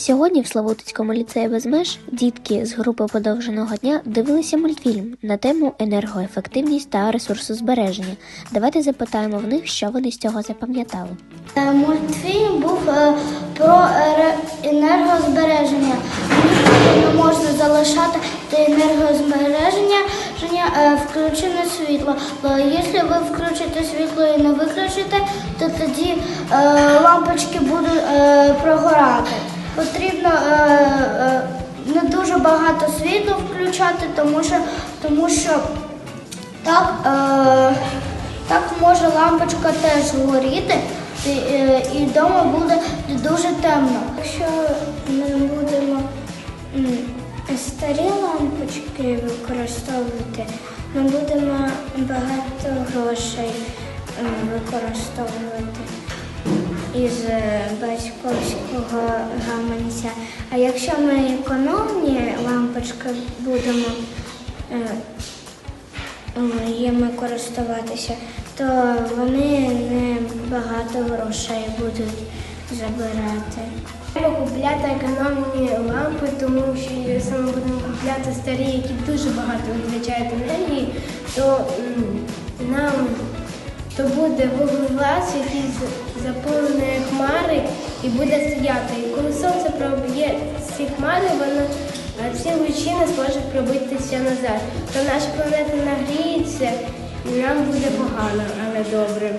Сьогодні в Славутицькому ліцеї без меж дітки з групи подовженого дня дивилися мультфільм на тему енергоефективність та ресурсозбереження. Давайте запитаємо в них, що вони з цього запам'ятали. Е, Мультфільм був е, про ере- енергозбереження. Не можна залишати енергозбереження е, включене світло. Якщо ви включите світло і не виключите, то тоді е, лампочки будуть е. Потрібно е, е, не дуже багато світла включати, тому що, тому що так, е, так може лампочка теж горіти, і, е, і вдома буде дуже темно. Якщо ми будемо старі лампочки використовувати, ми будемо багато грошей використовувати із е, батьківського гаманця. А якщо ми економні лампочки будемо е, їми користуватися, то вони не багато грошей будуть забирати. Треба купляти економні лампи, тому що якщо ми будемо купляти старі, які дуже багато витрачають енергії, то нам то буде вуглеваз, який і буде стояти. І коли сонце проб'є ці хмари, воно всі лучі не зможуть пробитися назад. То наша планета нагріється і нам буде погано, але добре.